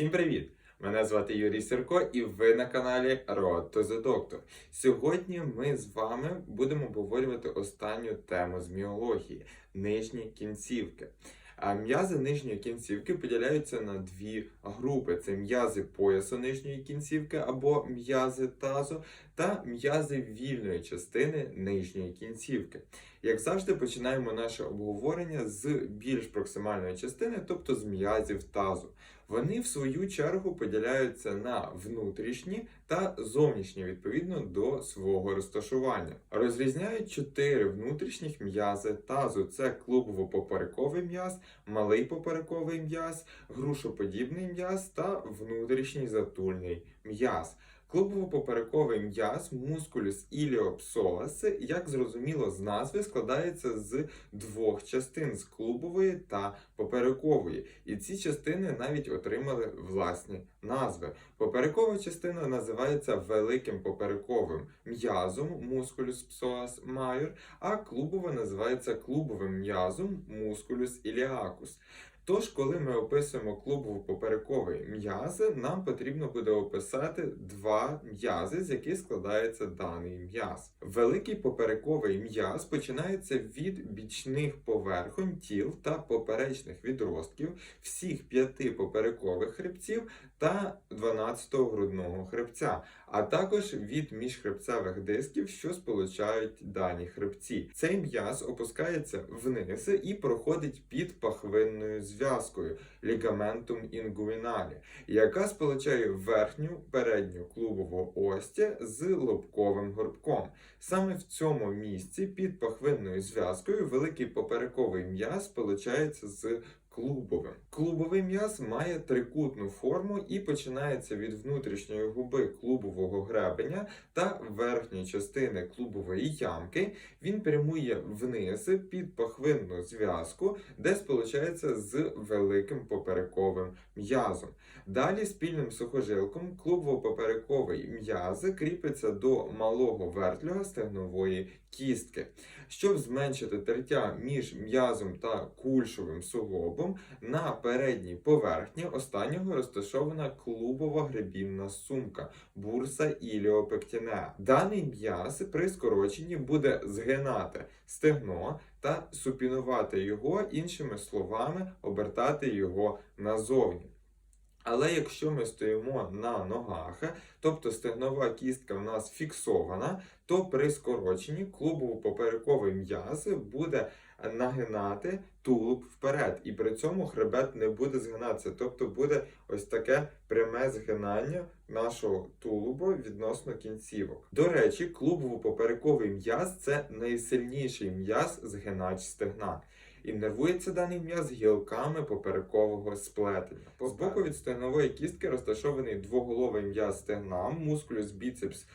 Всім привіт! Мене звати Юрій Сірко, і ви на каналі Road to the Doctor. Сьогодні ми з вами будемо обговорювати останню тему з міології нижні кінцівки. М'язи нижньої кінцівки поділяються на дві групи: це м'язи поясу нижньої кінцівки або м'язи тазу, та м'язи вільної частини нижньої кінцівки. Як завжди, починаємо наше обговорення з більш проксимальної частини, тобто з м'язів тазу. Вони в свою чергу поділяються на внутрішні та зовнішні відповідно до свого розташування. Розрізняють чотири внутрішніх м'язи тазу: це клубово-поперековий м'яз, малий поперековий м'яз, грушоподібний м'яз та внутрішній затульний м'яз. Клубово-поперековий м'яз мускулюс іліопсоас, як зрозуміло з назви, складається з двох частин з клубової та поперекової. І ці частини навіть отримали власні назви. Поперекова частина називається великим поперековим м'язом мускулюс псоас майор, а клубова називається клубовим м'язом мускулюс іліакус. Тож, коли ми описуємо клубово-поперековий м'яз, нам потрібно буде описати два м'язи, з яких складається даний м'яз. Великий поперековий м'яз починається від бічних поверхонь тіл та поперечних відростків всіх п'яти поперекових хребців та 12-го грудного хребця, а також від міжхребцевих дисків, що сполучають дані хребці. Цей м'яз опускається вниз і проходить під пахвинною зв'язкою лігаментум інгуіналі, яка сполучає верхню передню клубову остя з лобковим горбком. Саме в цьому місці під пахвинною зв'язкою великий поперековий м'яз сполучається з клубовим. Клубовий м'яз має трикутну форму і починається від внутрішньої губи клубового гребеня та верхньої частини клубової ямки. Він прямує вниз під пахвинну зв'язку, де сполучається з великим поперековим м'язом. Далі спільним сухожилком клубово-поперековий м'яз кріпиться до малого вертлюга стегнової кістки. Щоб зменшити тертя між м'язом та кульшовим суглобом, на передній поверхні останнього розташована клубова гребінна сумка бурса іліопектінеа. Даний м'яз при скороченні буде згинати стегно та супінувати його, іншими словами, обертати його назовні. Але якщо ми стоїмо на ногах, тобто стегнова кістка в нас фіксована, то при скороченні клубово-поперековий м'яз буде нагинати тулуб вперед, і при цьому хребет не буде згинатися. Тобто буде ось таке пряме згинання нашого тулубу відносно кінцівок. До речі, клубово-поперековий м'яз це найсильніший м'яз згинач стегна. І нервується даний м'яз гілками поперекового сплетення. З боку від стегнової кістки розташований двоголовий м'яз стегна, мускулюс біцепс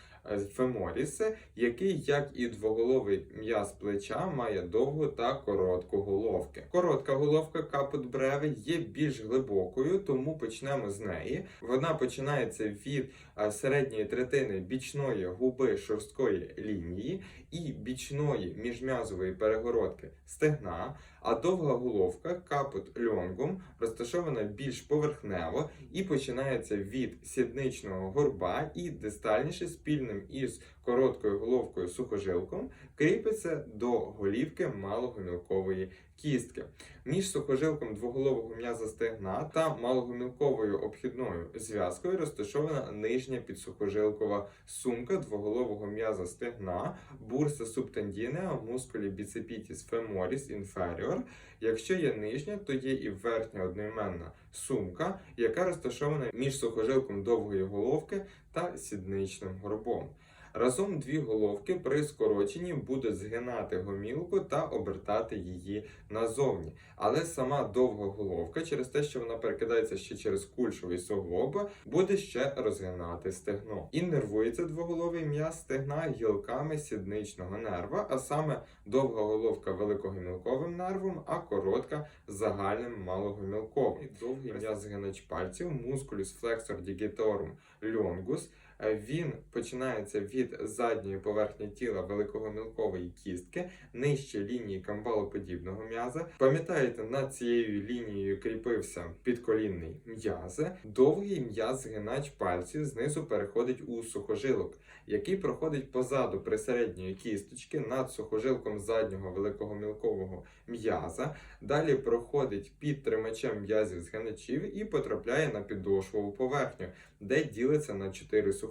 феморіс, який, як і двоголовий м'яз плеча, має довгу та коротку головки. Коротка головка капут бреве є більш глибокою, тому почнемо з неї. Вона починається від е, середньої третини бічної губи шорсткої лінії і бічної міжм'язової перегородки стегна, а довга головка капут льонгум розташована більш поверхнево і починається від сідничного горба і дистальніше спільним із короткою головкою сухожилком кріпиться до голівки малогомілкової кістки. Між сухожилком двоголового м'яза стегна та малогомілковою обхідною зв'язкою розташована нижня підсухожилкова сумка двоголового м'яза стегна, бурса субтендінеа, мускулі біцепітіс феморіс інферіор. Якщо є нижня, то є і верхня одноіменна сумка, яка розташована між сухожилком довгої головки та сідничним горбом. Разом дві головки при скороченні будуть згинати гомілку та обертати її назовні. Але сама довга головка, через те, що вона перекидається ще через кульшовий суглоб, буде ще розгинати стегно. І нервується двоголовий м'яз стегна гілками сідничного нерва, а саме довга головка великогомілковим нервом, а коротка загальним малогомілковим. Довгий м'яз згинач пальців, мускулюс флексор digitorum longus, Він починається від задньої поверхні тіла великого-мілкової кістки, нижче лінії камбалоподібного м'яза. Пам'ятаєте, над цією лінією кріпився підколінний м'яз. Довгий м'яз згинач пальців знизу переходить у сухожилок, який проходить позаду присередньої кісточки над сухожилком заднього великого мілкового м'яза. Далі проходить під тримачем м'язів згиначів і потрапляє на підошвову поверхню, де ділиться на чотири сухожилки,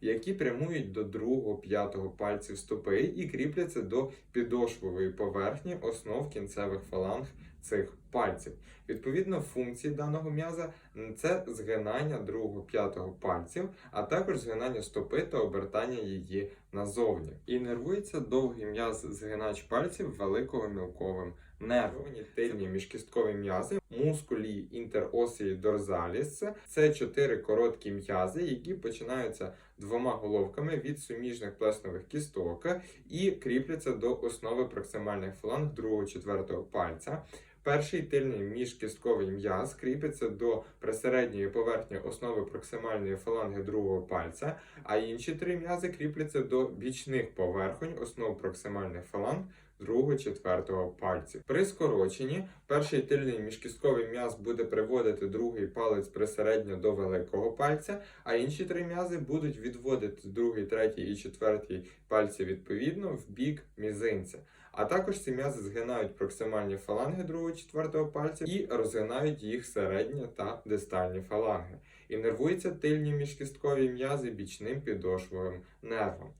які прямують до другого п'ятого пальців стопи і кріпляться до підошвової поверхні основ кінцевих фаланг цих пальців. Відповідно, функції даного м'яза це згинання другого п'ятого пальців, а також згинання стопи та обертання її назовні. І нервується довгий м'яз згинач пальців великого мілковим нервом. Тильні міжкісткові м'язи, мускулі інтеросії дорзаліс. Це чотири короткі м'язи, які починаються двома головками від суміжних плеснових кісток і кріпляться до основи проксимальних другого четвертого пальця. Перший тильний міжкістковий м'яз кріпиться до присередньої поверхні основи проксимальної фаланги другого пальця, а інші три м'язи кріпляться до бічних поверхонь основ проксимальних фаланг другого четвертого пальців. При скороченні перший тильний міжкістковий м'яз буде приводити другий палець присередньо до великого пальця, а інші три м'язи будуть відводити другий, третій і четвертий пальці відповідно в бік мізинця. А також ці м'язи згинають проксимальні фаланги другого четвертого пальця і розгинають їх середні та дистальні фаланги. І нервуються тильні міжкісткові м'язи бічним підошвовим нервом.